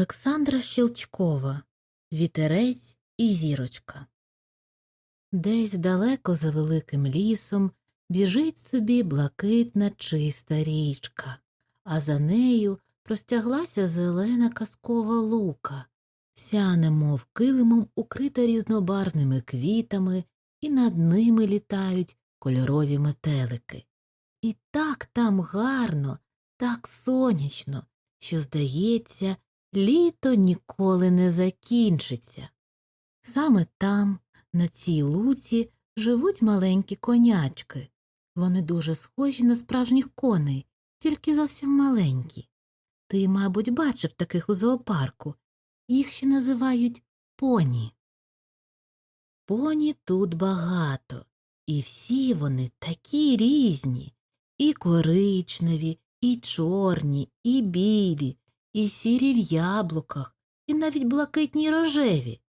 Олександра Щелчкова Вітерець і зірочка. Десь далеко за великим лісом біжить собі блакитна чиста річка, а за нею простяглася зелена казкова лука, вся немов килимом укрита різнобарвними квітами, і над ними літають кольорові метелики. І так там гарно, так сонячно, що, здається, літо ніколи не закінчиться. Саме там, на цій луці, живуть маленькі конячки. Вони дуже схожі на справжніх коней, тільки зовсім маленькі. Ти, мабуть, бачив таких у зоопарку. Їх ще називають поні. Поні тут багато, і всі вони такі різні і коричневі, і чорні, і білі, і сірі в яблуках, і навіть блакитні рожеві,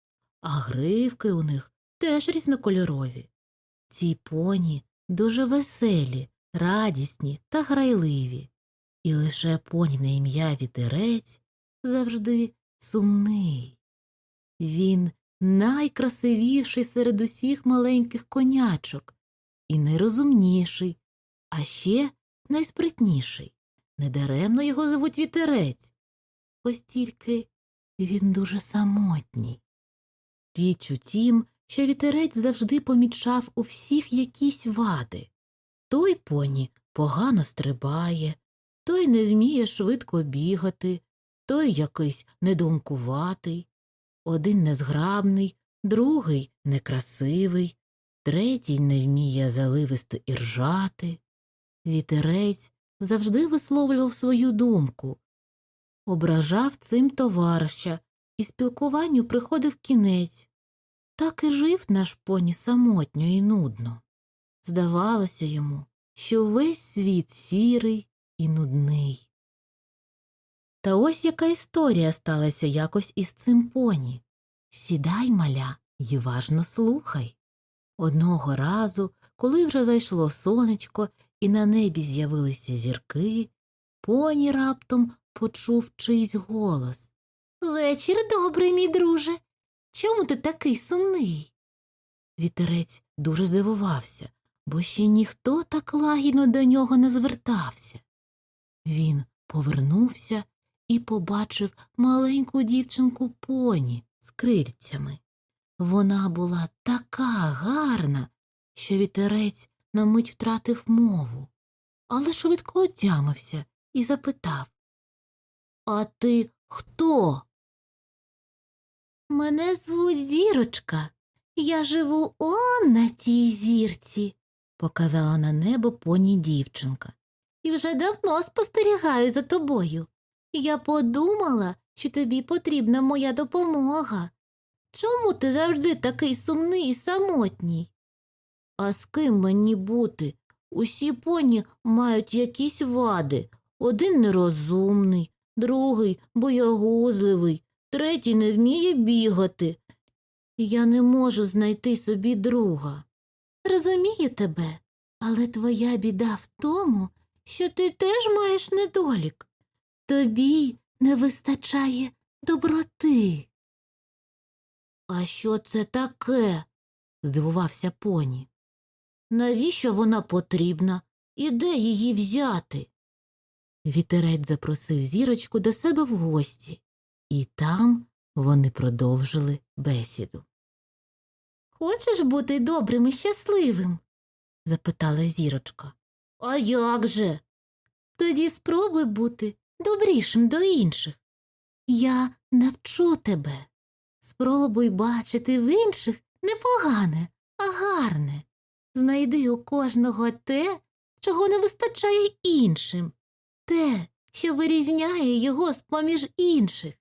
а гривки у них теж різнокольорові. Ці поні дуже веселі, радісні та грайливі, і лише поні на ім'я вітерець завжди сумний. Він найкрасивіший серед усіх маленьких конячок і найрозумніший, а ще найспритніший. Недаремно його звуть вітерець. Ось тільки він дуже самотній. Річ у тім, що вітерець завжди помічав у всіх якісь вади. Той поні погано стрибає, той не вміє швидко бігати, той якийсь недумкуватий, один незграбний, другий некрасивий, третій не вміє заливисто іржати. Вітерець завжди висловлював свою думку, ображав цим товариша, і спілкуванню приходив кінець. Так і жив наш поні самотньо і нудно. Здавалося йому, що весь світ сірий і нудний. Та ось яка історія сталася якось із цим поні. Сідай, маля, і важно слухай. Одного разу, коли вже зайшло сонечко і на небі з'явилися зірки, поні раптом почув чийсь голос. Вечір добрий, мій друже. Чому ти такий сумний? Вітерець дуже здивувався, бо ще ніхто так лагідно до нього не звертався. Він повернувся і побачив маленьку дівчинку поні з крильцями. Вона була така гарна, що вітерець на мить втратив мову, але швидко отямився і запитав А ти хто? Мене звуть зірочка. Я живу он на тій зірці, показала на небо поні дівчинка. І вже давно спостерігаю за тобою. Я подумала, що тобі потрібна моя допомога. Чому ти завжди такий сумний і самотній? А з ким мені бути? Усі поні мають якісь вади. Один нерозумний, другий боягузливий, третій не вміє бігати. Я не можу знайти собі друга. Розумію тебе, але твоя біда в тому, що ти теж маєш недолік. Тобі не вистачає доброти. А що це таке? здивувався поні. Навіщо вона потрібна і де її взяти? Вітерець запросив зірочку до себе в гості, і там вони продовжили бесіду. Хочеш бути добрим і щасливим? запитала зірочка. А як же? Тоді спробуй бути добрішим до інших. Я навчу тебе. Спробуй бачити в інших не погане, а гарне. Знайди у кожного те, чого не вистачає іншим, те, що вирізняє його з поміж інших.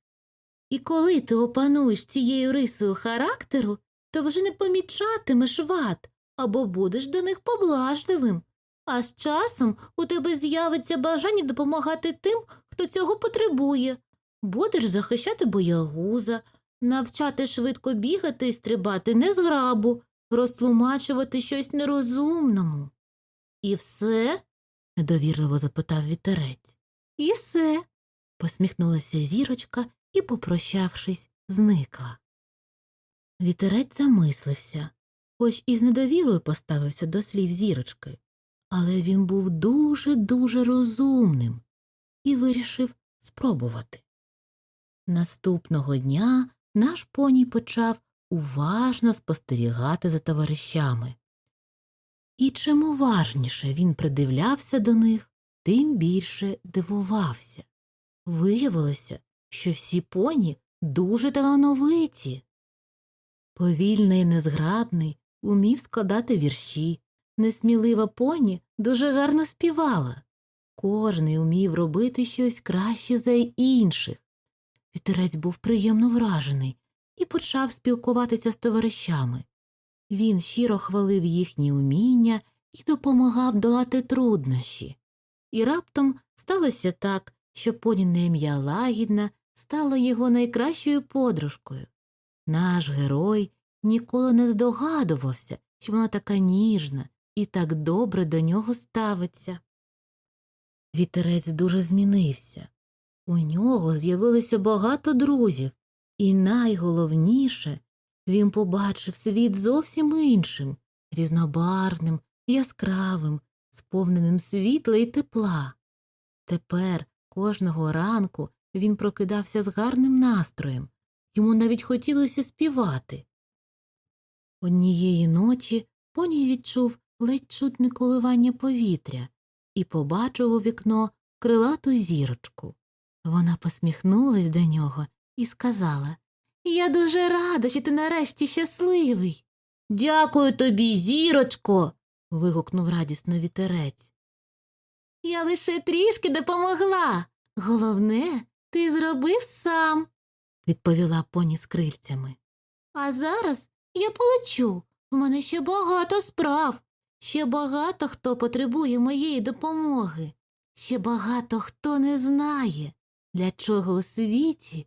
І коли ти опануєш цією рисою характеру, то вже не помічатимеш вад або будеш до них поблажливим, а з часом у тебе з'явиться бажання допомагати тим, хто цього потребує. Будеш захищати боягуза, навчати швидко бігати і стрибати незграбу, розтлумачувати щось нерозумному. І все? Недовірливо запитав вітерець. І все. посміхнулася зірочка і, попрощавшись, зникла. Вітерець замислився, хоч і з недовірою поставився до слів зірочки, але він був дуже дуже розумним і вирішив спробувати. Наступного дня наш поні почав уважно спостерігати за товаришами. І чим уважніше він придивлявся до них, тим більше дивувався. Виявилося, що всі поні дуже талановиті. Повільний і незграбний умів складати вірші, несмілива поні дуже гарно співала. Кожний умів робити щось краще за інших. Вітерець був приємно вражений і почав спілкуватися з товаришами. Він щиро хвалив їхні уміння і допомагав долати труднощі. І раптом сталося так, що поні на ім'я Лагідна стала його найкращою подружкою. Наш герой ніколи не здогадувався, що вона така ніжна і так добре до нього ставиться. Вітерець дуже змінився. У нього з'явилося багато друзів, і найголовніше він побачив світ зовсім іншим, різнобарвним, яскравим, сповненим світла і тепла. Тепер кожного ранку він прокидався з гарним настроєм, йому навіть хотілося співати. Однієї ночі поні відчув ледь чутне коливання повітря і побачив у вікно крилату зірочку. Вона посміхнулась до нього і сказала Я дуже рада, що ти нарешті щасливий. Дякую тобі, зірочко. вигукнув радісно вітерець. Я лише трішки допомогла. Головне, ти зробив сам, відповіла поні з крильцями. А зараз я полечу. У мене ще багато справ. Ще багато хто потребує моєї допомоги. Ще багато хто не знає, для чого у світі